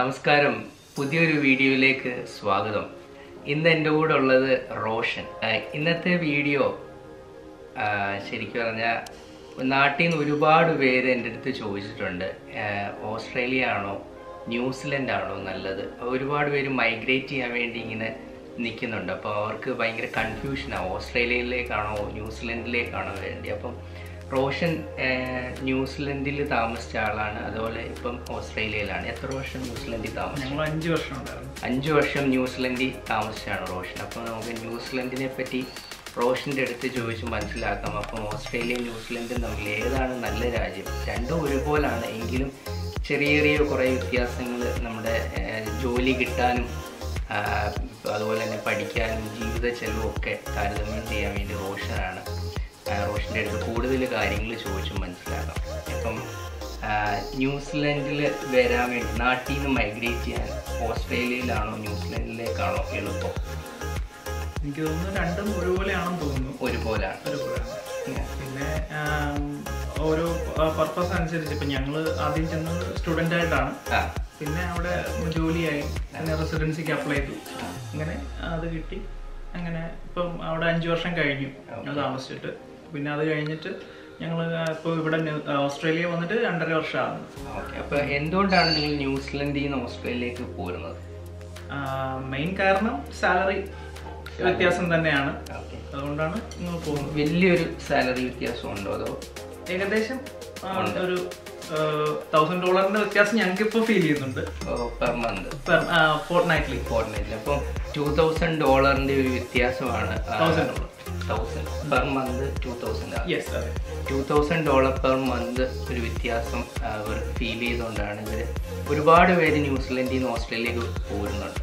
നമസ്കാരം. പുതിയൊരു വീഡിയോയിലേക്ക് സ്വാഗതം. ഇന്ന് എന്റെ കൂടെ ഉള്ളത് റോഷൻ. ഇന്നത്തെ വീഡിയോ ശരിക്കും പറഞ്ഞാൽ നാട്ടിൽ നിന്ന് ഒരുപാട് പേര് എന്റെ അടുത്ത് ചോദിച്ചിട്ടുണ്ട്. ഓസ്ട്രേലിയ ആണോ ന്യൂസിലൻഡ് ആണോ നല്ലത് ഒരുപാട് പേര് മൈഗ്രേറ്റ് ചെയ്യാൻ വേണ്ടി ഇങ്ങനെ നിൽക്കുന്നുണ്ട്. അപ്പോൾ അവർക്ക് ഭയങ്കര കൺഫ്യൂഷനാണ് ഓസ്ട്രേലിയയിലേക്കാണോ ന്യൂസിലൻഡിലേക്കാണോ വേണ്ടി. അപ്പം റോഷൻ ന്യൂസിലൻഡിൽ താമസിച്ച ആളാണ്. അതുപോലെ ഇപ്പം ഓസ്ട്രേലിയയിലാണ്. എത്ര വർഷം ന്യൂസിലൻഡിൽ താമസിച്ചു? ഞങ്ങൾ അഞ്ച് വർഷം ഉണ്ടായിരുന്നു. അഞ്ച് വർഷം ന്യൂസിലൻഡിൽ താമസിച്ചാണ് റോഷൻ. അപ്പോൾ നമുക്ക് ന്യൂസിലൻഡിനെ പറ്റി റോഷന്റെ അടുത്ത് ചോദിച്ച് മനസ്സിലാക്കാം. അപ്പം ഓസ്ട്രേലിയ ന്യൂസിലൻഡും തമ്മിൽ ഏതാണ് നല്ല രാജ്യം? രണ്ടും ഒരുപോലാണ്. എങ്കിലും ചെറിയ ചെറിയ കുറേ വ്യത്യാസങ്ങൾ നമ്മുടെ ജോലി കിട്ടാനും അതുപോലെ തന്നെ പഠിക്കാനും ജീവിത ചെലവും ഒക്കെ താരതമ്യം ചെയ്യാൻ വേണ്ടി റോഷനാണ്. റോഷന്റെ അടുത്ത് കൂടുതൽ കാര്യങ്ങൾ ചോദിച്ച് മനസ്സിലാക്കാം. ഇപ്പം ന്യൂസിലൻഡിൽ വരാൻ വേണ്ടി നാട്ടിൽ നിന്ന് മൈഗ്രേറ്റ് ചെയ്യാൻ ഓസ്ട്രേലിയയിലാണോ ന്യൂസിലൻഡിലേക്കാണോ എളുപ്പം? എനിക്ക് തോന്നുന്നു രണ്ടും ഒരുപോലെയാണെന്ന് തോന്നുന്നു. ഒരുപോലാണ് ഒരുപോലെയാണ്. പിന്നെ ഓരോ പർപ്പസ് അനുസരിച്ച് ഇപ്പം ഞങ്ങൾ ആദ്യം ചെന്നത് സ്റ്റുഡന്റ് ആയിട്ടാണ്. പിന്നെ അവിടെ ജോലിയായി. അങ്ങനെ റെസിഡൻസിക്ക് അപ്ലൈ ചെയ്തു. അങ്ങനെ അത് കിട്ടി. അങ്ങനെ ഇപ്പം അവിടെ അഞ്ച് വർഷം കഴിഞ്ഞു. താമസിച്ചിട്ട്. പിന്നെ അത് കഴിഞ്ഞിട്ട് ഞങ്ങൾ ഇപ്പോൾ ഇവിടെ ഓസ്ട്രേലിയ വന്നിട്ട് രണ്ടര വർഷമാണ് ഓക്കെ അപ്പോൾ എന്തുകൊണ്ടാണ് നിങ്ങൾ ന്യൂസിലൻഡിൽ നിന്ന് ഓസ്ട്രേലിയയിലേക്ക് പോരുന്നത്? മെയിൻ കാരണം സാലറി വ്യത്യാസം തന്നെയാണ്. അതുകൊണ്ടാണ് നിങ്ങൾ പോകുന്നത്. വലിയൊരു സാലറി വ്യത്യാസം ഉണ്ടോ അതോ? ഏകദേശം ഒരു തൗസൻഡ് ഡോളറിന്റെ വ്യത്യാസം ഞങ്ങൾക്ക് ഇപ്പോൾ ഫീൽ ചെയ്യുന്നുണ്ട് പെർ മന്ത് ഫോർട്ട് നൈറ്റ്ലി ഫോർട്ട്നൈറ്റിൽ അപ്പം ടു തൗസൻഡ് ഡോളറിന്റെ ഒരു വ്യത്യാസമാണ് thousand dollar thousand per month two thousand yes അതെ. Two thousand dollar per month ഒരു വ്യത്യാസം അവർ ഫീൽ ചെയ്തുകൊണ്ടാണ് ഇവർ ഒരുപാട് പേര് ന്യൂസിലൻഡിൽ നിന്ന് ഓസ്ട്രേലിയക്ക് പോരുന്നുണ്ട്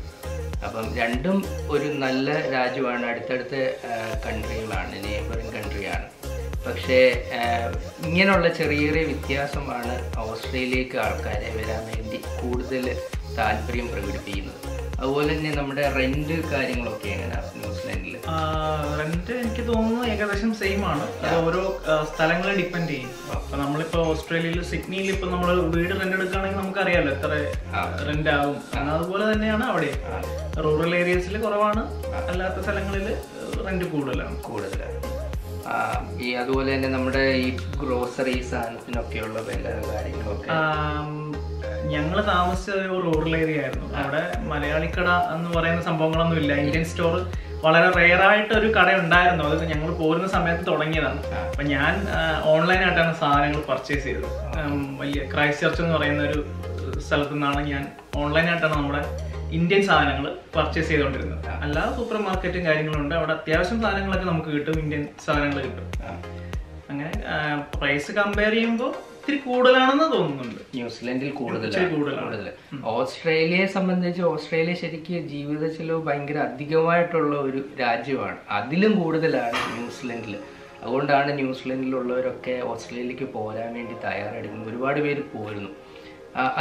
അപ്പം രണ്ടും ഒരു നല്ല രാജ്യമാണ്. അടുത്തടുത്ത കൺട്രികളാണ് നെയ്ബറിങ് കൺട്രിയാണ് പക്ഷേ ഇങ്ങനെയുള്ള ചെറിയ ചെറിയ വ്യത്യാസമാണ് ഓസ്ട്രേലിയക്ക് ആൾക്കാരെ വരാൻ വേണ്ടി കൂടുതൽ താല്പര്യം പ്രകടിപ്പിക്കുന്നത്. അതുപോലെ തന്നെ നമ്മുടെ റെന്റ് കാര്യങ്ങളൊക്കെ എങ്ങനെയാണ് ന്യൂസിലൻഡിൽ റെന്റ് എനിക്ക് തോന്നുന്നു ഏകദേശം സെയിം ആണ്. അത് ഓരോ സ്ഥലങ്ങളെ ഡിപ്പെൻഡ് ചെയ്യും. അപ്പൊ നമ്മളിപ്പോ ഓസ്ട്രേലിയയിൽ സിഡ്നിയിൽ ഇപ്പൊ നമ്മൾ വീട് റെന്റ് എടുക്കുകയാണെങ്കിൽ നമുക്കറിയാലോ എത്ര റെന്റ് ആകും അതുപോലെ തന്നെയാണ് അവിടെ. റൂറൽ ഏരിയസിൽ കുറവാണ്. അല്ലാത്ത സ്ഥലങ്ങളിൽ റെന്റ് കൂടുതലാണ്. കൂടുതലാണ്. ഈ അതുപോലെ തന്നെ നമ്മുടെ ഈ ഗ്രോസറി സാധനത്തിനൊക്കെയുള്ള വില കാര്യങ്ങളൊക്കെ. ഞങ്ങൾ താമസിച്ചത് ഒരു റൂറൽ ഏരിയ ആയിരുന്നു. അവിടെ മലയാളിക്കട എന്ന് പറയുന്ന സംഭവങ്ങളൊന്നും ഇല്ല. ഇന്ത്യൻ സ്റ്റോർ വളരെ റെയർ ആയിട്ട് ഒരു കട ഉണ്ടായിരുന്നു അത് ഞങ്ങൾ പോരുന്ന സമയത്ത് തുടങ്ങിയതാണ്. അപ്പൊ ഞാൻ ഓൺലൈനായിട്ടാണ് സാധനങ്ങൾ പർച്ചേസ് ചെയ്തത്. വലിയ ക്രൈസ്റ്റ് ചർച്ച് എന്ന് പറയുന്ന ഒരു സ്ഥലത്തു നിന്നാണ് ഞാൻ ഓൺലൈനായിട്ടാണ് നമ്മുടെ ഇന്ത്യൻ സാധനങ്ങൾ പർച്ചേസ് ചെയ്തുകൊണ്ടിരുന്നത് അല്ലാതെ സൂപ്പർ മാർക്കറ്റും കാര്യങ്ങളും ഉണ്ട് അവിടെ അത്യാവശ്യം സാധനങ്ങളൊക്കെ നമുക്ക് കിട്ടും. ഇന്ത്യൻ സാധനങ്ങൾ കിട്ടും. അങ്ങനെ പ്രൈസ് കമ്പയർ ചെയ്യുമ്പോൾ ഇത്തിരി കൂടുതലാണെന്ന് തോന്നുന്നുണ്ട്. ന്യൂസിലൻഡിൽ കൂടുതൽ ഓസ്ട്രേലിയയെ സംബന്ധിച്ച് ഓസ്ട്രേലിയ ശരിക്കും ജീവിത ചെലവ് ഭയങ്കര അധികമായിട്ടുള്ള ഒരു രാജ്യമാണ്. അതിലും കൂടുതലാണ് ന്യൂസിലൻഡിൽ. അതുകൊണ്ടാണ് ന്യൂസിലൻഡിലുള്ളവരൊക്കെ ഓസ്ട്രേലിയയിലേക്ക് പോരാൻ വേണ്ടി തയ്യാറെടുക്കുന്നത്. ഒരുപാട് പേര് പോരുന്നു.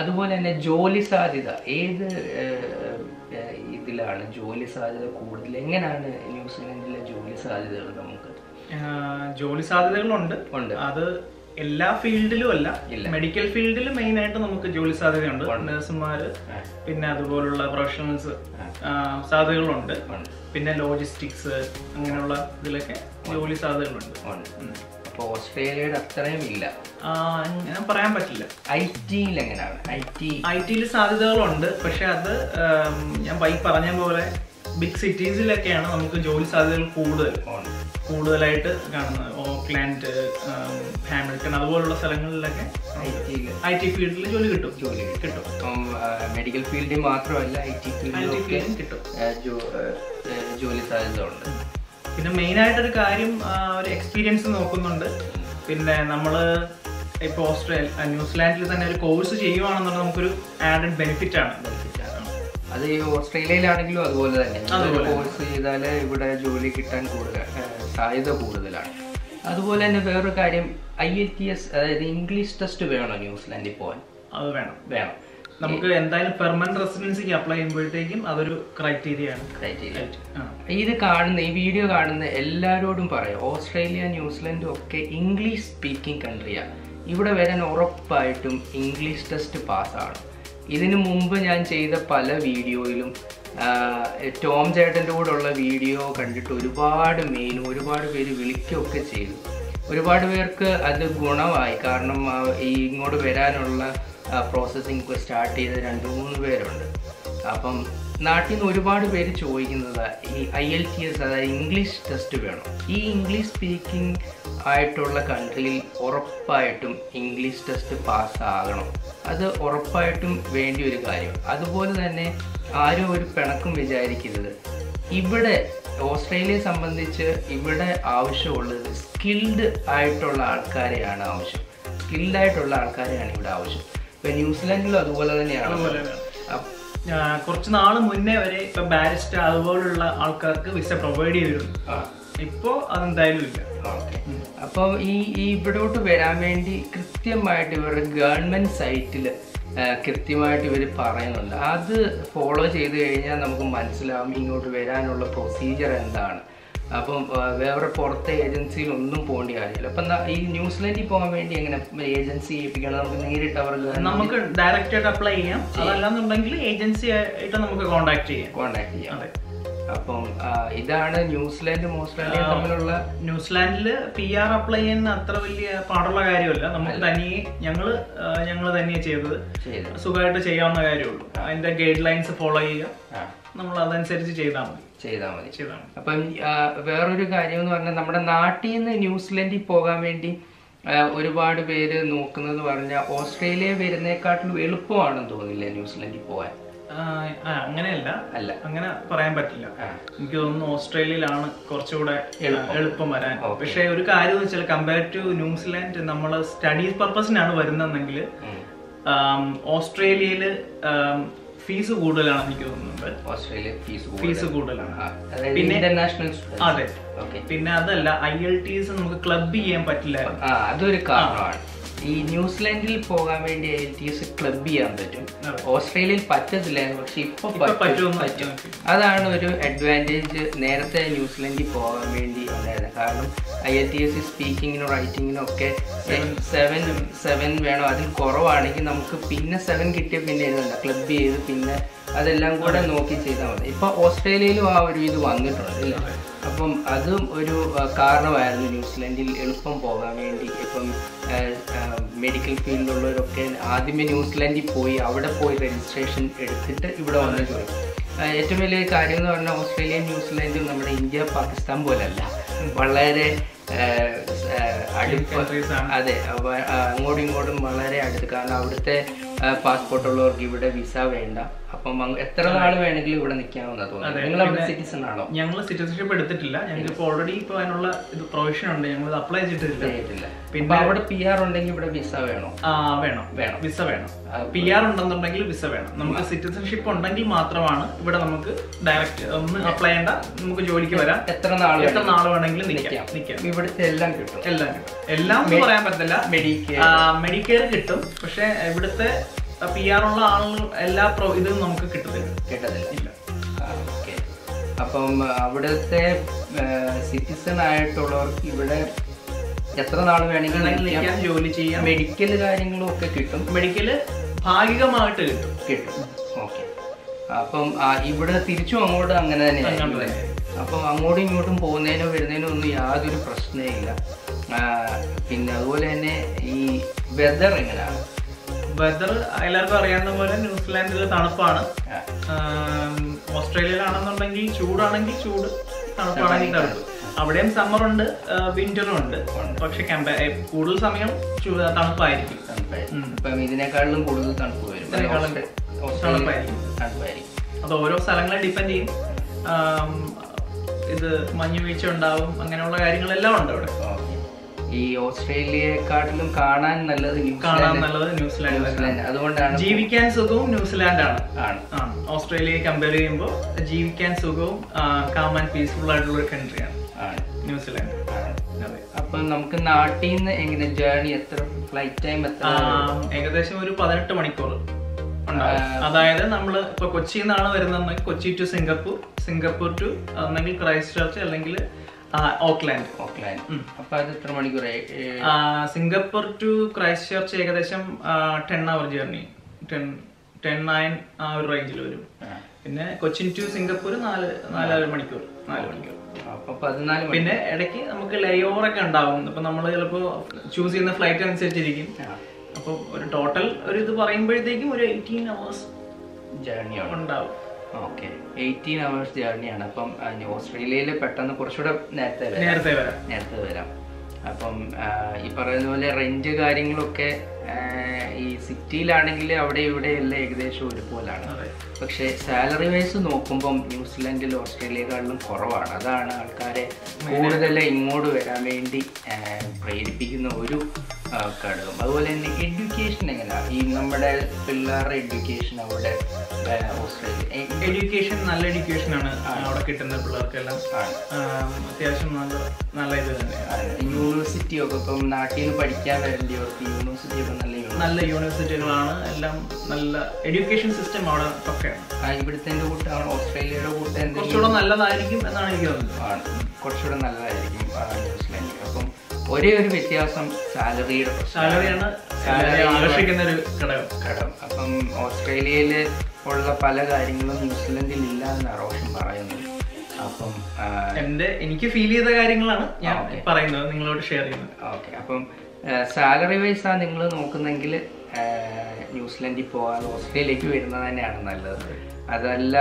അതുപോലെ തന്നെ ജോലി സാധ്യത. ഏത് ഇതിലാണ് ജോലി സാധ്യത കൂടുതൽ? എങ്ങനെയാണ് ന്യൂസിലൻഡിലെ ജോലി സാധ്യതകൾ നമുക്ക്? ജോലി സാധ്യതകളുണ്ട്. ഉണ്ട്. അത് എല്ലാ ഫീൽഡിലും അല്ല. മെഡിക്കൽ ഫീൽഡിൽ മെയിൻ ആയിട്ട് നമുക്ക് ജോലി സാധ്യതയുണ്ട്. നഴ്സുമാര് പിന്നെ അതുപോലുള്ള പ്രൊഫഷണൽസ് സാധ്യതകളുണ്ട്. പിന്നെ ലോജിസ്റ്റിക്സ് അങ്ങനെയുള്ള ഇതിലൊക്കെ ജോലി സാധ്യതകളുണ്ട്. അപ്പോൾ ഓസ്ട്രേലിയയുടെ അത്രയും ഇല്ല. ഞാൻ പറയാൻ പറ്റില്ല. ഐ ടിയിൽ എങ്ങനെയാണ്? ഐ ടി ഐ ടിയിൽ സാധ്യതകളുണ്ട്. പക്ഷെ അത് ഞാൻ ബൈക്ക് പറഞ്ഞ പോലെ ബിഗ് സിറ്റീസിലൊക്കെയാണ് നമുക്ക് ജോലി സാധ്യതകൾ കൂടുതൽ. കൂടുതലായിട്ട് കാണുന്നത്. ഓക്ലാൻഡ് ഹാമിൽട്ടൺ അതുപോലുള്ള സ്ഥലങ്ങളിലൊക്കെ ഐ ടി ഫീൽഡിൽ ജോലി കിട്ടും. ജോലി കിട്ടും. അപ്പം ഇപ്പം മെഡിക്കൽ ഫീൽഡിൽ മാത്രമല്ല ഐ ടി ഫീൽഡിലും കിട്ടും. ജോലി സാധ്യത ഉണ്ട് പിന്നെ മെയിനായിട്ടൊരു കാര്യം ഒരു എക്സ്പീരിയൻസ് നോക്കുന്നുണ്ട്. പിന്നെ നമ്മൾ ഇപ്പോൾ ഓസ്ട്രേലിയ ന്യൂസിലാൻഡിൽ തന്നെ ഒരു കോഴ്സ് ചെയ്യുവാണെന്നുണ്ടെങ്കിൽ നമുക്കൊരു ആഡഡ് ബെനിഫിറ്റ് ആണ്. അത് ഈ ഓസ്ട്രേലിയയിലാണെങ്കിലും അതുപോലെ തന്നെ. കോഴ്സ് ചെയ്താൽ ഇവിടെ ജോലി കിട്ടാൻ കൂടുതൽ സാധ്യത കൂടുതലാണ്. അതുപോലെ തന്നെ വേറൊരു കാര്യം ഐ എൽ ടി എസ് അതായത് ഇംഗ്ലീഷ് ടെസ്റ്റ് വേണോ ന്യൂസിലാൻഡിൽ പോകാൻ അത് വേണം. വേണം. നമുക്ക് എന്തായാലും പെർമനന്റ് റെസിഡൻസിക്ക് അപ്ലൈ ചെയ്യുമ്പോഴത്തേക്കും അതൊരു ക്രൈറ്റീരിയ ആണ്. ക്രൈറ്റീരിയ ഇത് കാണുന്ന ഈ വീഡിയോ കാണുന്ന എല്ലാവരോടും പറയാം ഓസ്ട്രേലിയ ന്യൂസിലൻഡും ഒക്കെ ഇംഗ്ലീഷ് സ്പീക്കിംഗ് കൺട്രിയാണ് ഇവിടെ വരാൻ ഉറപ്പായിട്ടും ഇംഗ്ലീഷ് ടെസ്റ്റ് പാസ്സാണ് ഇതിനു മുമ്പ് ഞാൻ ചെയ്ത പല വീഡിയോയിലും ടോം ചേട്ടന്റെ കൂടെ ഉള്ള വീഡിയോ കണ്ടിട്ട് ഒരുപാട് മെയിൻ ഒരുപാട് പേര് വിളിക്കുകയൊക്കെ ചെയ്തു. ഒരുപാട് പേർക്ക് അത് ഗുണമായി. കാരണം ഈ ഇങ്ങോട്ട് വരാനുള്ള പ്രോസസ്സിംഗ് സ്റ്റാർട്ട് ചെയ്ത രണ്ട് മൂന്ന് പേരുണ്ട്. അപ്പം നാട്ടിൽ നിന്ന് ഒരുപാട് പേര് ചോദിക്കുന്നത് ഈ ഐ എൽ ടി എസ് അതായത് ഇംഗ്ലീഷ് ടെസ്റ്റ് വേണം. ഈ ഇംഗ്ലീഷ് സ്പീക്കിംഗ് ആയിട്ടുള്ള കൺട്രിയിൽ ഉറപ്പായിട്ടും ഇംഗ്ലീഷ് ടെസ്റ്റ് പാസ്സാകണം അത് ഉറപ്പായിട്ടും വേണ്ട ഒരു കാര്യം. അതുപോലെ തന്നെ ആരും ഒരു പിണക്കും വിചാരിക്കരുത്. ഇവിടെ ഓസ്ട്രേലിയയെ സംബന്ധിച്ച് ഇവിടെ ആവശ്യമുള്ളത് സ്കിൽഡ് ആയിട്ടുള്ള ആൾക്കാരെയാണ് ആവശ്യം. സ്കിൽഡ് ആയിട്ടുള്ള ആൾക്കാരെയാണ് ഇവിടെ ആവശ്യം. ഇപ്പം ന്യൂസിലാൻഡിലും അതുപോലെ തന്നെയാണ്. കുറച്ച് നാൾ മുന്നേ വരെ ഇപ്പൊ ബാരിസ്റ്റർ അതുപോലുള്ള ആൾക്കാർക്ക് വിസ പ്രൊവൈഡ് ചെയ്തിരുന്നു. ഇപ്പോ അതെന്തായാലും ഇല്ല. ഈ ഈ ഇവിടോട്ട് വരാൻ വേണ്ടി കൃത്യമായിട്ട് ഇവരുടെ ഗവൺമെന്റ് സൈറ്റിൽ കൃത്യമായിട്ട് ഇവർ പറയുന്നുണ്ട്. അത് ഫോളോ ചെയ്ത് കഴിഞ്ഞാൽ നമുക്ക് മനസ്സിലാവും ഇങ്ങോട്ട് വരാനുള്ള പ്രൊസീജിയർ എന്താണ്. അപ്പം വേറെ പുറത്തെ ഏജൻസിയിൽ ഒന്നും പോകേണ്ട കാര്യമില്ല. അപ്പം എന്താ ഈ ന്യൂസിലൻഡിൽ പോകാൻ വേണ്ടി എങ്ങനെ ഏജൻസി ഏൽപ്പിക്കണം? നമുക്ക് നേരിട്ട് അവർ നമുക്ക് ഡയറക്റ്റ് ആയിട്ട് അപ്ലൈ ചെയ്യാം. അതല്ലാന്നുണ്ടെങ്കിൽ ഏജൻസി ആയിട്ട് നമുക്ക് കോണ്ടാക്ട് ചെയ്യാം. കോണ്ടാക്ട് ചെയ്യാം. അതെ. അപ്പം ഇതാണ് ന്യൂസിലാൻഡ് ഓസ്ട്രേലിയ തമ്മിലുള്ള ന്യൂസിലാൻഡിൽ പി ആർ അപ്ലൈ ചെയ്യുന്ന അത്ര വലിയ പാടുള്ള കാര്യമല്ല. നമുക്ക് തനിയെ ഞങ്ങൾ ഞങ്ങൾ തനിയെ ചെയ്തത്. സുഖമായിട്ട് ചെയ്യാവുന്ന കാര്യമുള്ളൂ. അതിന്റെ ഗൈഡ് ലൈൻസ് ഫോളോ ചെയ്യുക. നമ്മൾ അതനുസരിച്ച് ചെയ്താൽ മതി. ചെയ്താൽ മതി. അപ്പം വേറൊരു കാര്യം എന്ന് പറഞ്ഞാൽ നമ്മുടെ നാട്ടിൽ നിന്ന് ന്യൂസിലൻഡിൽ പോകാൻ വേണ്ടി ഒരുപാട് പേര് നോക്കുന്നത് പറഞ്ഞാൽ ഓസ്ട്രേലിയ വരുന്നേക്കാട്ടിലും എളുപ്പമാണെന്ന് തോന്നില്ലേ ന്യൂസിലൻഡിൽ പോകാൻ? അങ്ങനെയല്ല. അല്ല. അങ്ങനെ പറയാൻ പറ്റില്ല. എനിക്ക് തോന്നുന്നു ഓസ്ട്രേലിയയിലാണ് കുറച്ചുകൂടെ എളുപ്പം. വരാൻ. പക്ഷെ ഒരു കാര്യം എന്ന് വെച്ചാൽ കമ്പയർ ടു ന്യൂസിലാൻഡ് നമ്മൾ സ്റ്റഡീസ് പർപ്പസിനാണ് വരുന്നതെങ്കിൽ ഉം. ഫീസ് കൂടുതലാണ് എനിക്ക് തോന്നുന്നുണ്ട് ഓസ്ട്രേലിയ ഫീസ് ഫീസ് കൂടുതലാണ്. അതായത് ഇന്റർനാഷണൽ അതെ. പിന്നെ അതല്ല ഐ എൽ ടി നമുക്ക് ക്ലബ് ചെയ്യാൻ പറ്റില്ല അതൊരു കാരണമാണ്. ഈ ന്യൂസിലാൻഡിൽ പോകാൻ വേണ്ടി എൽ ടി എസ് ക്ലബ് ചെയ്യാൻ പറ്റും. ഓസ്ട്രേലിയയിൽ പറ്റത്തില്ലായിരുന്നു പക്ഷെ ഇപ്പൊ പറ്റും. പറ്റും. അതാണ് ഒരു അഡ്വാന്റേജ് നേരത്തെ ന്യൂസിലാൻഡിൽ പോകാൻ വേണ്ടി ഉണ്ടായിരുന്നു കാരണം ഐ എൽ ടി എസ് സ്പീക്കിങ്ങിനും റൈറ്റിങ്ങിനും ഒക്കെ സെവൻ സെവൻ വേണം. അതിൽ കുറവാണെങ്കിൽ നമുക്ക് പിന്നെ സെവൻ കിട്ടിയ പിന്നെ എഴുതണ്ട ക്ലബ് ചെയ്ത് പിന്നെ അതെല്ലാം കൂടെ നോക്കി ചെയ്താൽ മതി. ഇപ്പൊ ഓസ്ട്രേലിയയിലും ആ ഒരു ഇത് വന്നിട്ടുണ്ട് അല്ലേ അപ്പം അതും ഒരു കാരണമായിരുന്നു ന്യൂസിലൻഡിൽ എളുപ്പം പോകാൻ വേണ്ടി. ഇപ്പം മെഡിക്കൽ ഫീൽഡിലുള്ളവരൊക്കെ ആദ്യമേ ന്യൂസിലൻഡിൽ പോയി അവിടെ പോയി രജിസ്ട്രേഷൻ എടുത്തിട്ട് ഇവിടെ വന്ന് ജോലി. ആ, ഏറ്റവും വലിയ കാര്യം എന്ന് പറഞ്ഞാൽ ഓസ്ട്രേലിയ ന്യൂസിലൻഡും നമ്മുടെ ഇന്ത്യ പാകിസ്ഥാൻ പോലല്ല. വളരെ അടുപ്പ് അതെ അങ്ങോട്ടും ഇങ്ങോട്ടും വളരെ അടുത്ത്. കാരണം അവിടുത്തെ പാസ്പോർട്ട് ഉള്ളവർക്ക് ഇവിടെ വിസ വേണ്ട. അപ്പം എത്ര നാൾ വേണമെങ്കിലും ഇവിടെ നിൽക്കാമെന്നാ നിങ്ങൾ അവിടെ സിറ്റിസൺ ആണോ? ഞങ്ങൾ സിറ്റിസൺഷിപ്പ് എടുത്തിട്ടില്ല. ഞങ്ങൾക്ക് ഇപ്പോൾ ഓൾറെഡി ഇപ്പോൾ അതിനുള്ള ഇത് പ്രൊവിഷൻ ഉണ്ട്. ഞങ്ങൾ അപ്ലൈ ചെയ്തിട്ടില്ല. പിന്നെ- അവിടെ പി ആർ ഉണ്ടെങ്കിൽ ഇവിടെ വിസ വേണോ? ആ വേണം. വേണം. വിസ വേണം. പി ആർ ഉണ്ടെന്നുണ്ടെങ്കിൽ വിസ വേണം. നമുക്ക് സിറ്റിസൺഷിപ്പ് ഉണ്ടെങ്കിൽ മാത്രമാണ് ഇവിടെ നമുക്ക് ഡയറക്റ്റ് ഒന്ന് അപ്ലൈ ചെയ്യേണ്ട. നമുക്ക് ജോലിക്ക് വരാം. എത്ര നാൾ എത്ര നാൾ വേണമെങ്കിലും നിൽക്കാം നിൽക്കാം ഇവിടെ ഇവിടുത്തെ എല്ലാം കിട്ടും. എല്ലാം കിട്ടും. എല്ലാം പറയാൻ പറ്റില്ല മെഡിക്കെയർ മെഡിക്കെയർ കിട്ടും. പക്ഷെ ഇവിടുത്തെ പി ആർ ഉള്ള ആളുകൾ എല്ലാ ഇതും നമുക്ക് കിട്ടത്തില്ല. കിട്ടത്തില്ല. ഇല്ല ഓക്കെ. അപ്പം അവിടുത്തെ സിറ്റിസൺ ആയിട്ടുള്ളവർക്ക് ഇവിടെ എത്ര നാൾ വേണമെങ്കിലും ജോലി ചെയ്യാം. മെഡിക്കൽ കാര്യങ്ങളും ഒക്കെ കിട്ടും. മെഡിക്കൽ ഭാഗികമായിട്ട് കിട്ടും. കിട്ടും. ഓക്കെ. അപ്പം ഇവിടെ തിരിച്ചും അങ്ങോട്ട് അങ്ങനെ തന്നെ. അപ്പം അങ്ങോട്ടും ഇങ്ങോട്ടും പോകുന്നതിനോ വരുന്നതിനോ ഒന്നും യാതൊരു പ്രശ്നമില്ല പിന്നെ അതുപോലെ തന്നെ ഈ വെതർ എങ്ങനെയാണ്? വെതർ എല്ലാവർക്കും അറിയാവുന്ന പോലെ ന്യൂസിലാൻഡിൽ തണുപ്പാണ്. ഓസ്ട്രേലിയയിലാണെന്നുണ്ടെങ്കിൽ ചൂടാണെങ്കിൽ ചൂട് തണുപ്പാണെങ്കിൽ തണുപ്പ്. അവിടെയും സമ്മർ ഉണ്ട് വിന്ററും ഉണ്ട്. പക്ഷെ കൂടുതൽ സമയം തണുപ്പായിരിക്കും. അപ്പം ഇതിനേക്കാളും കൂടുതൽ തണുപ്പ് വരും. തണുപ്പായിരിക്കും. അത് ഓരോ സ്ഥലങ്ങളെ ഡിപ്പെൻഡ് ചെയ്യും. ഇത് മഞ്ഞുവീഴ്ച ഉണ്ടാവും അങ്ങനെയുള്ള കാര്യങ്ങളെല്ലാം ഉണ്ട് അവിടെ. ഈ ഓസ്ട്രേലിയയെക്കാട്ടിലും കാണാൻ നല്ലത് കാണാൻ നല്ലത് ന്യൂസിലാൻഡ് അതുകൊണ്ടാണ് ജീവിക്കാൻ സുഖവും ന്യൂസിലാൻഡ് ആണ്. ആണ് ഓസ്ട്രേലിയയെ കമ്പയർ ചെയ്യുമ്പോൾ ജീവിക്കാൻ സുഖവും കാം ആൻഡ് പീസ്ഫുൾ ആയിട്ടുള്ള ഒരു കൺട്രിയാണ് ന്യൂസിലാൻഡ്. അപ്പൊ നമുക്ക് നാട്ടിൽ നിന്ന് എങ്ങനെ ജേർണി എത്ര ഫ്ലൈറ്റ് ടൈം എത്ര? ഏകദേശം ഒരു പതിനെട്ട് മണിക്കൂർ അതായത് നമ്മൾ ഇപ്പൊ കൊച്ചിയിൽ നിന്നാണ് വരുന്നതെങ്കിൽ Kochi to Singapore Singapore to ഒന്നെങ്കിൽ ക്രൈസ്റ്റ് ചർച്ച് അല്ലെങ്കിൽ ഓക്ലാൻഡ് ഓക്ലാൻഡ്. അപ്പൊ അത് എത്ര മണിക്കൂർ സിംഗപ്പൂർ ടു ക്രൈസ്റ്റ് ചർച്ച് ഏകദേശം ten hour journey ten ten nine ആ ഒരു റേഞ്ചിൽ വരും. പിന്നെ കൊച്ചിൻ ടു സിംഗപ്പൂർ നാല് നാലര മണിക്കൂർ. നാല് മണിക്കൂർ. പിന്നെ ഇടയ്ക്ക് നമുക്ക് ലേ ഓവർ ഒക്കെ ഉണ്ടാവും. അപ്പൊ നമ്മൾ ചിലപ്പോൾ ചൂസ് ചെയ്യുന്ന ഫ്ലൈറ്റ് അനുസരിച്ചിരിക്കും. അപ്പോൾ ഒരു ടോട്ടൽ ഒരു ഇത് പറയുമ്പോഴത്തേക്കും ഒരു എയ്റ്റീൻ അവേഴ്സ് ജേർണിയാണ് ഉണ്ടാവും. ഓക്കെ എയ്റ്റീൻ അവേഴ്സ് ജേർണിയാണ് അപ്പം ഓസ്ട്രേലിയയിൽ പെട്ടെന്ന് കുറച്ചുകൂടെ നേരത്തെ നേരത്തെ വരാം. നേരത്തെ വരാം. അപ്പം ഈ പറയുന്ന പോലെ റെന്റ് കാര്യങ്ങളൊക്കെ ഈ സിറ്റിയിലാണെങ്കിൽ അവിടെ ഇവിടെ എല്ലാം ഏകദേശം ഒരുപോലാണ്. പക്ഷേ സാലറി വൈസ് നോക്കുമ്പം ന്യൂസിലൻഡിൽ ഓസ്ട്രേലിയക്കാളിലും കുറവാണ്. അതാണ് ആൾക്കാരെ കൂടുതൽ ഇങ്ങോട്ട് വരാൻ വേണ്ടി പ്രേരിപ്പിക്കുന്ന ഒരു ഘടകം. അതുപോലെ തന്നെ എഡ്യൂക്കേഷൻ എങ്ങനെയാണ് ഈ നമ്മുടെ പിള്ളേരുടെ എഡ്യൂക്കേഷൻ അവിടെ എഡ്യൂക്കേഷൻ നല്ല എഡ്യൂക്കേഷൻ ആണ് അവിടെ കിട്ടുന്ന പിള്ളേർക്കെല്ലാം. അത്യാവശ്യം നല്ല നല്ല ഇത് തന്നെയാണ് യൂണിവേഴ്സിറ്റി ഒക്കെ ഇപ്പം നാട്ടിൽ നിന്ന് പഠിക്കാൻ വരേണ്ടവർക്ക് യൂണിവേഴ്സിറ്റി ഒക്കെ നല്ല നല്ല യൂണിവേഴ്സിറ്റികളാണ് എല്ലാം നല്ല എഡ്യൂക്കേഷൻ സിസ്റ്റം അവിടെ ഒക്കെയാണ് ഇവിടുത്തെ കൂട്ടാണ് ഓസ്ട്രേലിയയുടെ കൂട്ട് കുറച്ചുകൂടെ നല്ലതായിരിക്കും എന്നാണ് എനിക്ക് തോന്നുന്നത്. കുറച്ചുകൂടെ നല്ലതായിരിക്കും. ആ, ന്യൂസിലാൻഡിൽ അപ്പം ഒരേ ഒരു വ്യത്യാസം സാലറിയുടെ സാലറിയാണ് സാലറി ആകർഷിക്കുന്ന ഒരു ഘടകം. ഘടകം. അപ്പം ഓസ്ട്രേലിയയിൽ ഉള്ള പല കാര്യങ്ങളും ന്യൂസിലൻഡിൽ ഇല്ല എന്നാണ് റോഷൻ പറയുന്നത് അപ്പം എന്റെ എനിക്ക് ഫീൽ ചെയ്ത കാര്യങ്ങളാണ് ഞാൻ പറയുന്നത് നിങ്ങളോട് ഷെയർ ചെയ്യുന്നത്. ഓക്കെ. അപ്പം സാലറി വൈസ് ആണ് നിങ്ങൾ നോക്കുന്നെങ്കിൽ ന്യൂസിലൻഡിൽ പോകാതെ ഓസ്ട്രേലിയയിലേക്ക് വരുന്നത് തന്നെയാണ് നല്ലത്. അതല്ല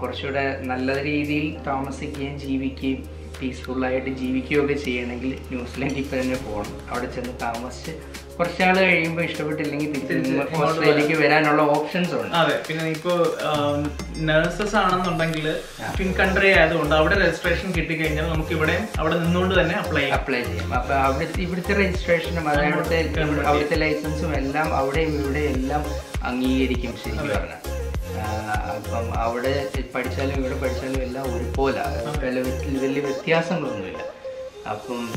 കുറച്ചുകൂടെ നല്ല രീതിയിൽ താമസിക്കുകയും ജീവിക്കുകയും പീസ്ഫുള്ളായിട്ട് ജീവിക്കുകയൊക്കെ ചെയ്യണമെങ്കിൽ ന്യൂസിലൻഡിൽ ഇപ്പം തന്നെ പോകണം. അവിടെ ചെന്ന് താമസിച്ച് കുറച്ചാൾ കഴിയുമ്പോൾ ഇഷ്ടപ്പെട്ടില്ലെങ്കിൽ ഓസ്ട്രേലിയക്ക് വരാനുള്ള ഓപ്ഷൻസ് ഉണ്ട്. അതെ പിന്നെ ഇപ്പോ നഴ്സസ് ആണെന്നുണ്ടെങ്കിൽ പിൻ കൺട്രി ആയതുകൊണ്ട് അവിടെ രജിസ്ട്രേഷൻ കിട്ടിക്കഴിഞ്ഞാൽ നമുക്ക് ഇവിടെ അവിടെ നിന്നുകൊണ്ട് തന്നെ അപ്ലൈ അപ്ലൈ ചെയ്യാം. അപ്പൊ അവിടുത്തെ ഇവിടുത്തെ രജിസ്ട്രേഷനും അവിടുത്തെ അവിടുത്തെ ലൈസൻസും എല്ലാം അവിടെയും ഇവിടെ എല്ലാം അംഗീകരിക്കും ശരിക്കും പറഞ്ഞാൽ. അപ്പം അവിടെ പഠിച്ചാലും ഇവിടെ പഠിച്ചാലും എല്ലാം ഒരുപോലെ. വലിയ വ്യത്യാസങ്ങളൊന്നുമില്ല. അപ്പം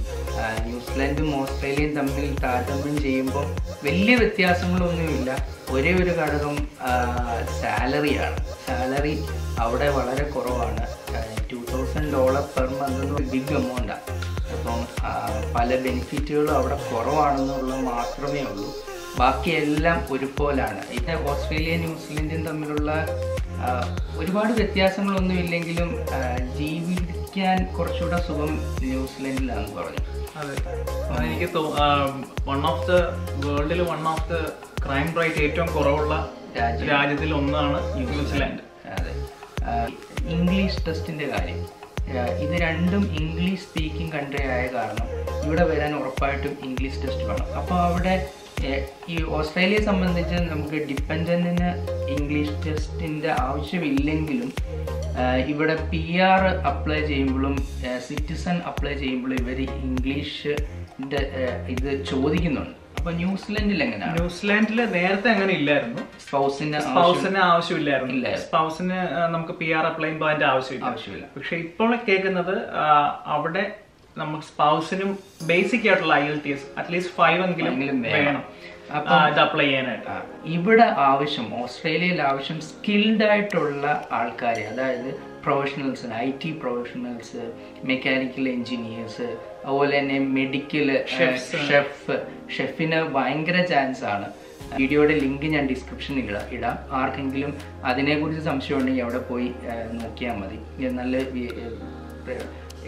ന്യൂസിലൻഡും ഓസ്ട്രേലിയയും തമ്മിൽ താരതമ്യം ചെയ്യുമ്പോൾ വലിയ വ്യത്യാസങ്ങളൊന്നുമില്ല. ഒരേ ഒരു ഘടകം സാലറിയാണ്. സാലറി അവിടെ വളരെ കുറവാണ്. Two thousand dollar per month എന്ന് ബിഗ് എമൗണ്ടാണ് അപ്പം പല ബെനിഫിറ്റുകളും അവിടെ കുറവാണെന്നുള്ളത് മാത്രമേ ഉള്ളൂ. ബാക്കിയെല്ലാം ഒരുപോലാണ്. ഇത് ഓസ്ട്രേലിയ ന്യൂസിലൻഡും തമ്മിലുള്ള ഒരുപാട് വ്യത്യാസങ്ങളൊന്നും ഇല്ലെങ്കിലും ജീവിക്കാൻ കുറച്ചുകൂടെ സുഖം ന്യൂസിലൻഡിലാണെന്ന് പറഞ്ഞു. അതെ എനിക്ക് വൺ ഓഫ് ദ വേൾഡിൽ one of the crime rate ഏറ്റവും കുറവുള്ള രാജ്യം. രാജ്യത്തിൽ ഒന്നാണ് ന്യൂസിലാൻഡ്. അതെ. ഇംഗ്ലീഷ് ടെസ്റ്റിന്റെ കാര്യം. ഇത് രണ്ടും ഇംഗ്ലീഷ് സ്പീക്കിംഗ് കൺട്രി ആയ കാരണം ഇവിടെ വരാൻ ഉറപ്പായിട്ടും ഇംഗ്ലീഷ് ടെസ്റ്റ് വേണം. അപ്പോൾ അവിടെ ഈ ഓസ്ട്രേലിയയെ സംബന്ധിച്ച് നമുക്ക് ഡിപ്പെൻഡന്റിന് ഇംഗ്ലീഷ് ടെസ്റ്റിന്റെ ആവശ്യമില്ലെങ്കിലും ഇവിടെ പി ആർ അപ്ലൈ ചെയ്യുമ്പോഴും സിറ്റിസൺ അപ്ലൈ ചെയ്യുമ്പോഴും ഇവർ ഇംഗ്ലീഷിന്റെ ഇത് ചോദിക്കുന്നുണ്ട്. അപ്പൊ ന്യൂസിലൻഡിൽ എങ്ങനെയാണ്? ന്യൂസിലാൻഡിൽ നേരത്തെ അങ്ങനെ ഇല്ലായിരുന്നു. സ്പൗസിന് സ്പൗസിന് ആവശ്യമില്ലായിരുന്നു. സ്പൗസിന് നമുക്ക് പി ആർ അപ്ലൈ ചെയ്യുമ്പോൾ അതിന്റെ ആവശ്യമില്ല. ആവശ്യമില്ല. പക്ഷെ ഇപ്പോൾ കേൾക്കുന്നത് അവിടെ നമുക്ക് സ്പൗസിനും ബേസിക് ആയിട്ടുള്ള I L T S at least five എങ്കിലും വേണം. ഇത് അപ്ലൈ ചെയ്യാനായിട്ട്. ഇവിടെ ആവശ്യം ഓസ്ട്രേലിയയിൽ ആവശ്യം സ്കിൽഡ് ആയിട്ടുള്ള ആൾക്കാരെ അതായത് professionals I T professionals mechanical engineers അതുപോലെ തന്നെ മെഡിക്കൽ ഷെഫ് ഷെഫിന് ഭയങ്കര ചാൻസ് ആണ്. വീഡിയോയുടെ ലിങ്ക് ഞാൻ ഡിസ്ക്രിപ്ഷനിൽ ഇടാം ഇടാം. ആർക്കെങ്കിലും അതിനെക്കുറിച്ച് സംശയം ഉണ്ടെങ്കിൽ അവിടെ പോയി നോക്കിയാൽ മതി. നല്ല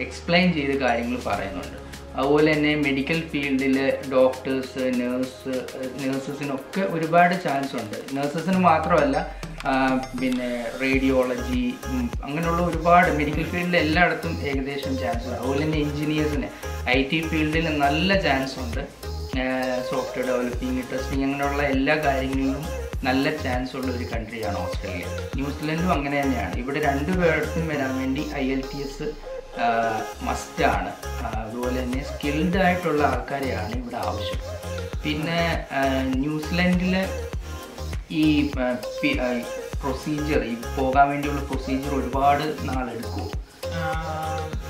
എക്സ്പ്ലെയിൻ ചെയ്ത് കാര്യങ്ങൾ പറയുന്നുണ്ട്. അതുപോലെ തന്നെ മെഡിക്കൽ ഫീൽഡിൽ ഡോക്ടേഴ്സ് നേഴ്സ് നേഴ്സസിനൊക്കെ ഒരുപാട് ചാൻസ് ഉണ്ട്. നേഴ്സസിന് മാത്രമല്ല പിന്നെ റേഡിയോളജി അങ്ങനെയുള്ള ഒരുപാട് മെഡിക്കൽ ഫീൽഡിൽ എല്ലായിടത്തും ഏകദേശം ചാൻസ് ഉണ്ട്. അതുപോലെ തന്നെ എഞ്ചിനീയേഴ്സിന് ഐ ടി ഫീൽഡിൽ നല്ല ചാൻസ് ഉണ്ട്. സോഫ്റ്റ്വെയർ ഡെവലപ്പിംഗ് ടെസ്റ്റിംഗ് അങ്ങനെയുള്ള എല്ലാ കാര്യങ്ങളിലും നല്ല ചാൻസ് ഉള്ള ഒരു കൺട്രിയാണ് ഓസ്ട്രേലിയ. ന്യൂസിലൻഡും അങ്ങനെ തന്നെയാണ്. ഇവിടെ രണ്ട് പേർക്കും വരാൻ വേണ്ടി ഐ എൽ ടി എസ് മസ്റ്റാണ് അതുപോലെ തന്നെ സ്കിൽഡ് ആയിട്ടുള്ള ആൾക്കാരെയാണ് ഇവിടെ ആവശ്യം. പിന്നെ ന്യൂസിലൻഡിൽ ഈ പ്രൊസീജിയർ ഈ പോകാൻ വേണ്ടിയുള്ള പ്രൊസീജിയർ ഒരുപാട് നാളെടുക്കും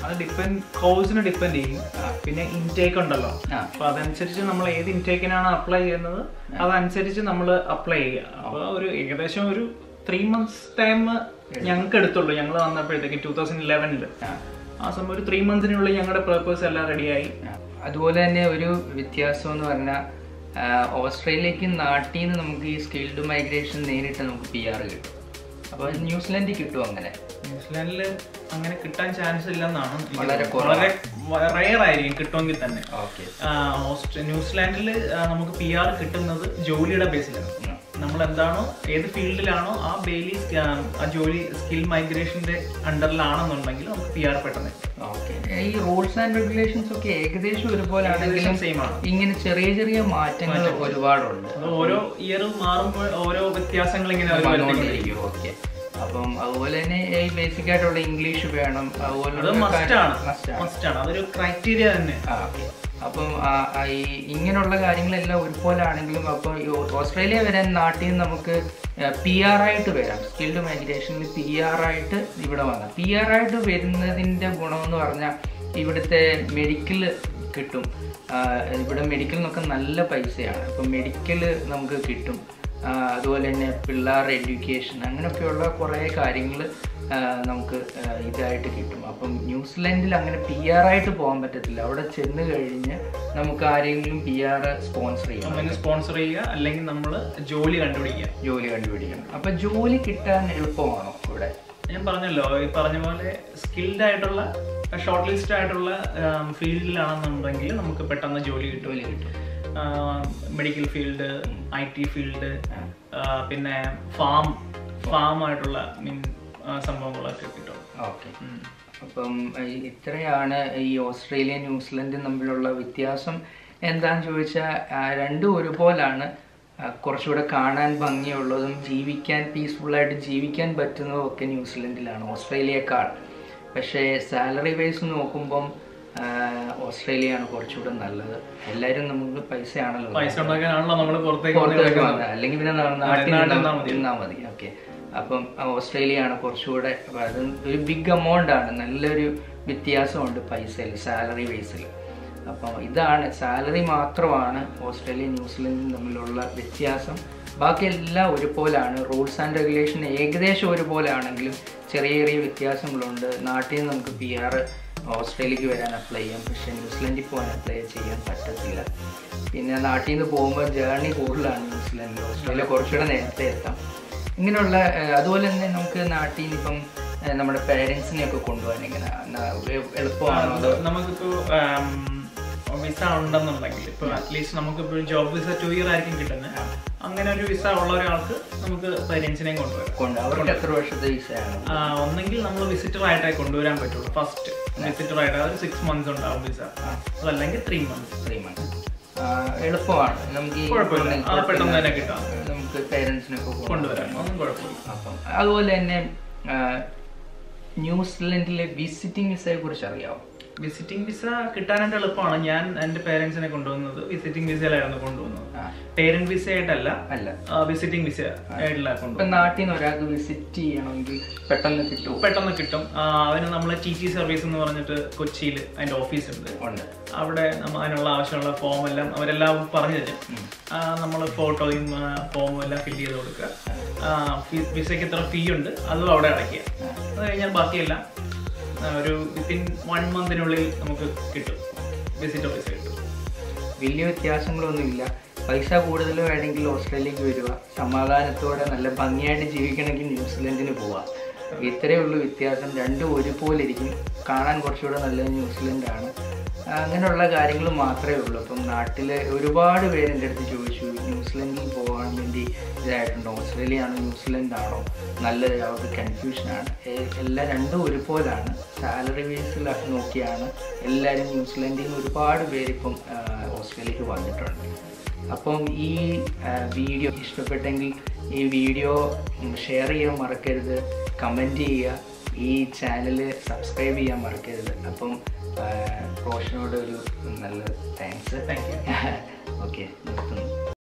അത് ഡിപ്പെൻഡ് കോഴ്സിനെ ഡിപ്പെൻഡ് ചെയ്യും. പിന്നെ ഇൻടേക്ക് ഉണ്ടല്ലോ. അപ്പൊ അതനുസരിച്ച് നമ്മൾ ഏത് ഇൻടേക്കിനാണ് അപ്ലൈ ചെയ്യുന്നത് അതനുസരിച്ച് നമ്മൾ അപ്ലൈ ചെയ്യുക. അപ്പൊ ഒരു ഏകദേശം ഒരു ത്രീ മന്ത്സ് ടൈം ഞങ്ങൾക്ക് എടുത്തുള്ളൂ. ഞങ്ങൾ വന്നപ്പോഴത്തേക്ക് ടൂ തൗസൻഡ് ഇലവനിൽ ആ. സമയം ഒരു ത്രീ മന്ത്സിനുള്ളിൽ ഞങ്ങളുടെ പേപ്പേഴ്സ് എല്ലാം റെഡിയായി അതുപോലെ തന്നെ ഒരു വ്യത്യാസം എന്ന് പറഞ്ഞാൽ ഓസ്ട്രേലിയക്ക് നാട്ടിൽ നിന്ന് നമുക്ക് ഈ സ്കിൽഡ് മൈഗ്രേഷൻ നേരിട്ട് നമുക്ക് പി ആർ കിട്ടും. അപ്പോൾ ന്യൂസിലാൻഡിൽ കിട്ടും അങ്ങനെ. ന്യൂസിലാൻഡിൽ അങ്ങനെ കിട്ടാൻ ചാൻസ് ഇല്ലെന്നാണ് വളരെ. വളരെ റയർ ആയിരിക്കും കിട്ടുമെങ്കിൽ തന്നെ. ഓക്കെ. ഓസ്ട്രേ- ന്യൂസിലാൻഡിൽ നമുക്ക് പി ആർ കിട്ടുന്നത് ജോലിയുടെ ബേസിലാണ് നമ്മൾ എന്താണോ ഏത് ഫീൽഡിലാണോ ആ ബെയിലി ആ ജോലി സ്കിൽ മൈഗ്രേഷന്റെ അണ്ടറിലാണെന്നുണ്ടെങ്കിൽ നമുക്ക് പി ആർ പെട്ടെന്ന്. ഈ റൂൾസ് ആൻഡ് റെഗുലേഷൻസ് ഒക്കെ ഏകദേശം ഒരുപോലെ ആണെങ്കിലും സെയിം ആണ്. ഇങ്ങനെ ചെറിയ ചെറിയ മാറ്റങ്ങൾ ഒരുപാടുണ്ട്. ഓരോ ഇയറും മാറുമ്പോൾ ഓരോ വ്യത്യാസങ്ങൾ ഇങ്ങനെ. ഓക്കെ. അപ്പം അതുപോലെ തന്നെ ഈ ബേസിക് ആയിട്ടുള്ള ഇംഗ്ലീഷ് വേണം അത് അതുപോലെ മസ്റ്റ് ആണ്. അതൊരു ക്രൈറ്റീരിയ തന്നെ. അപ്പം ഈ ഇങ്ങനെയുള്ള കാര്യങ്ങളെല്ലാം ഒരുപോലെ ആണെങ്കിലും അപ്പോൾ ഓസ്ട്രേലിയ വരാൻ നാട്ടിൽ നിന്ന് നമുക്ക് പി ആയിട്ട് വരാം. സ്കിൽഡ് മൈഗ്രേഷനിൽ പി ആയിട്ട് ഇവിടെ വന്നാൽ പി ആർ ആയിട്ട് വരുന്നതിന്റെ ഗുണമെന്ന് പറഞ്ഞാൽ ഇവിടുത്തെ മെഡിക്കൽ കിട്ടും. ഇവിടെ മെഡിക്കലിനൊക്കെ നല്ല പൈസയാണ്. അപ്പം മെഡിക്കൽ നമുക്ക് കിട്ടും. അതുപോലെ തന്നെ പിള്ളേർ എഡ്യൂക്കേഷൻ അങ്ങനെയൊക്കെയുള്ള കുറേ കാര്യങ്ങൾ നമുക്ക് ഇതായിട്ട് കിട്ടും. അപ്പം ന്യൂസിലൻഡിൽ അങ്ങനെ പി ആർ ആയിട്ട് പോകാൻ പറ്റത്തില്ല. അവിടെ ചെന്ന് കഴിഞ്ഞ് നമുക്ക് ആരെങ്കിലും പി ആർ സ്പോൺസർ ചെയ്യാം. അങ്ങനെ സ്പോൺസർ ചെയ്യുക അല്ലെങ്കിൽ നമ്മൾ ജോലി കണ്ടുപിടിക്കുക. ജോലി കണ്ടുപിടിക്കണം. അപ്പം ജോലി കിട്ടാൻ എളുപ്പമാണോ ഇവിടെ? ഞാൻ പറഞ്ഞല്ലോ ഈ പറഞ്ഞ പോലെ സ്കിൽഡ് ആയിട്ടുള്ള ഷോർട്ട് ലിസ്റ്റ് ആയിട്ടുള്ള ഫീൽഡിലാണെന്നുണ്ടെങ്കിൽ നമുക്ക് പെട്ടെന്ന് ജോലി കിട്ടുമല്ലേ കിട്ടും. Medical field I T field പിന്നെ ഫാം ഫാം ആയിട്ടുള്ള മീൻ സംഭവങ്ങളൊക്കെ കിട്ടും. ഓക്കെ. അപ്പം ഇത്രയാണ് ഈ ഓസ്ട്രേലിയ ന്യൂസിലൻഡും തമ്മിലുള്ള വ്യത്യാസം. എന്താന്ന് ചോദിച്ചാൽ രണ്ടും ഒരുപോലാണ്. കുറച്ചുകൂടെ കാണാൻ ഭംഗിയുള്ളതും ജീവിക്കാൻ പീസ്ഫുള്ളായിട്ട് ജീവിക്കാൻ പറ്റുന്നതും ഒക്കെ ന്യൂസിലൻഡിലാണ് ഓസ്ട്രേലിയക്കാൾ പക്ഷേ സാലറി വൈസ് നോക്കുമ്പം ഓസ്ട്രേലിയ ഓസ്ട്രേലിയയാണ് കുറച്ചുകൂടെ നല്ലത്. എല്ലാവരും നമുക്ക് പൈസയാണല്ലോ പൈസ ഉണ്ടാക്കാനാണല്ലോ നമ്മൾ പുറത്തേക്ക് പുറത്തേക്ക് വന്നത്. അല്ലെങ്കിൽ പിന്നെ നാട്ടിൽ നാട്ടിൽ നിന്നാ നിന്നാ മതി. നിന്നാ മതി. ഓക്കെ. അപ്പം ഓസ്ട്രേലിയയാണ് കുറച്ചുകൂടെ അപ്പം അത് ഒരു ബിഗ് എമൗണ്ട് ആണ്. നല്ലൊരു വ്യത്യാസമുണ്ട് പൈസയിൽ സാലറി ബേസിൽ അപ്പം ഇതാണ് സാലറി മാത്രമാണ് ഓസ്ട്രേലിയ ന്യൂസിലൻഡും തമ്മിലുള്ള വ്യത്യാസം. ബാക്കിയെല്ലാം ഒരുപോലാണ്. റൂൾസ് ആൻഡ് റെഗുലേഷൻ ഏകദേശം ഒരുപോലെ ആണെങ്കിലും ചെറിയ ചെറിയ വ്യത്യാസങ്ങളുണ്ട്. നാട്ടിൽ നിന്ന് നമുക്ക് പി ആർ ഓസ്ട്രേലിയക്ക് വരാൻ അപ്ലൈ ചെയ്യാം. പക്ഷേ ന്യൂസിലൻഡിൽ പോകാൻ അപ്ലൈ ചെയ്യാൻ പറ്റത്തില്ല. പിന്നെ നാട്ടിൽ നിന്ന് പോകുമ്പോൾ ജേർണി കൂടുതലാണ് ന്യൂസിലൻഡിൽ. ഓസ്ട്രേലിയ കുറച്ചുകൂടെ നേരത്തെ എത്താം. ഇങ്ങനെയുള്ള അതുപോലെ തന്നെ നമുക്ക് നാട്ടിൽ നിന്ന് ഇപ്പം നമ്മുടെ പേരൻസിനെ ഒക്കെ കൊണ്ടുപോകാൻ എങ്ങനെ എളുപ്പമാണോ? അതോ നമുക്കിപ്പോ വിസ ഉണ്ടെന്നുണ്ടെങ്കിൽ ഇപ്പൊ അറ്റ്ലീസ്റ്റ് നമുക്കിപ്പോ ജോബ് വിസ ടു ഇയർ ആയിരിക്കും കിട്ടുന്നത്. അങ്ങനെ ഒരു വിസ ഉള്ള ഒരാൾക്ക് നമുക്ക് പേരൻസിനെയും കൊണ്ടുവരാം. അവർക്ക് എത്ര വർഷത്തെ വിസയാണ് ഒന്നെങ്കിൽ നമ്മൾ വിസിറ്റർ ആയിട്ടേ കൊണ്ടുവരാൻ പറ്റുള്ളൂ. ഫസ്റ്റ് വിസിറ്റർ ആയിട്ട് അതൊരു സിക്സ് മന്ത്സ് ഉണ്ടാവും വിസ അതല്ലെങ്കിൽ ത്രീ മന്ത്സ് ത്രീ മന്ത്സ് എളുപ്പമാണ്. നമുക്ക് പെട്ടെന്ന് തന്നെ കിട്ടാം. നമുക്ക് പേരൻസിനൊക്കെ കൊണ്ടുവരാം. ഒന്നും കുഴപ്പമില്ല. അപ്പം അതുപോലെ തന്നെ ന്യൂസിലൻഡിലെ വിസിറ്റിംഗ് വിസയെ കുറിച്ച് അറിയാമോ വിസിറ്റിംഗ് വിസ കിട്ടാനായിട്ട് എളുപ്പമാണ്. ഞാൻ എന്റെ പേരൻസിനെ കൊണ്ടുവന്നത് വിസിറ്റിംഗ് വിസയിലായിരുന്നു കൊണ്ടുവന്നത്. പേരന്റ് വിസ ആയിട്ടല്ല അല്ല. വിസിറ്റിംഗ് വിസ ആയിട്ടില്ല കൊണ്ടുവന്നത്. നാട്ടിൽ നിന്ന് ഒരാൾക്ക് വിസിറ്റ് ചെയ്യണമെങ്കിൽ പെട്ടെന്ന് കിട്ടും പെട്ടെന്ന് കിട്ടും. അവന് നമ്മളെ നമ്മൾ ടി ടി സർവീസ് എന്ന് പറഞ്ഞിട്ട് കൊച്ചിയിൽ അതിന്റെ ഓഫീസ് ഉണ്ട്. അവിടെ അതിനുള്ള ആവശ്യമുള്ള ഫോം എല്ലാം അവരെല്ലാം പറഞ്ഞു തരും. നമ്മൾ ഫോട്ടോയും ഫോമും എല്ലാം ഫില്ല് ചെയ്ത് കൊടുക്കുക. വിസയ്ക്ക് എത്ര ഫീ ഉണ്ട്. അതും അവിടെ അടയ്ക്കുക. അത് കഴിഞ്ഞാൽ ബാക്കിയെല്ലാം ഒരു വിത്തിൻ വൺ മന്തിനുള്ളിൽ നമുക്ക് കിട്ടും. വിസിറ്റ് ഓഫീസ് കിട്ടും. വലിയ വ്യത്യാസങ്ങളൊന്നുമില്ല. പൈസ കൂടുതൽ വേണമെങ്കിൽ ഓസ്ട്രേലിയക്ക് വരിക സമാധാനത്തോടെ നല്ല ഭംഗിയായിട്ട് ജീവിക്കണമെങ്കിൽ ന്യൂസിലൻഡിന് പോവാം. ഇത്രയേ ഉള്ളൂ വ്യത്യാസം. രണ്ടും ഒരുപോലെ ഇരിക്കും. കാണാൻ കുറച്ചുകൂടെ നല്ലത് ന്യൂസിലൻഡാണ്. അങ്ങനെയുള്ള കാര്യങ്ങൾ മാത്രമേ ഉള്ളൂ. അപ്പം നാട്ടിൽ ഒരുപാട് പേര് എന്റെ അടുത്ത് ചോദിച്ചു ന്യൂസിലൻഡിൽ പോകാൻ വേണ്ടി ഇതായിട്ടുണ്ടോ? ഓസ്ട്രേലിയ ആണോ ന്യൂസിലൻഡ് ആണോ നല്ലത് അവർക്ക് കൺഫ്യൂഷനാണ് എല്ലാം രണ്ടും ഒരുപോലാണ്. സാലറി ബേസിൽ നോക്കിയാണ്. എല്ലാവരും ന്യൂസിലൻഡിൽ നിന്ന് ഒരുപാട് പേരിപ്പം ഓസ്ട്രേലിയക്ക് വന്നിട്ടുണ്ട്. അപ്പം ഈ വീഡിയോ ഇഷ്ടപ്പെട്ടെങ്കിൽ ഈ വീഡിയോ ഷെയർ ചെയ്യാൻ മറക്കരുത്. കമന്റ് ചെയ്യുക. ഈ ചാനൽ സബ്സ്ക്രൈബ് ചെയ്യാൻ മറക്കരുത്. അപ്പം റോഷനോട് ഒരു നല്ല താങ്ക്സ് താങ്ക് യു ഓക്കെ നിർത്തുന്നു.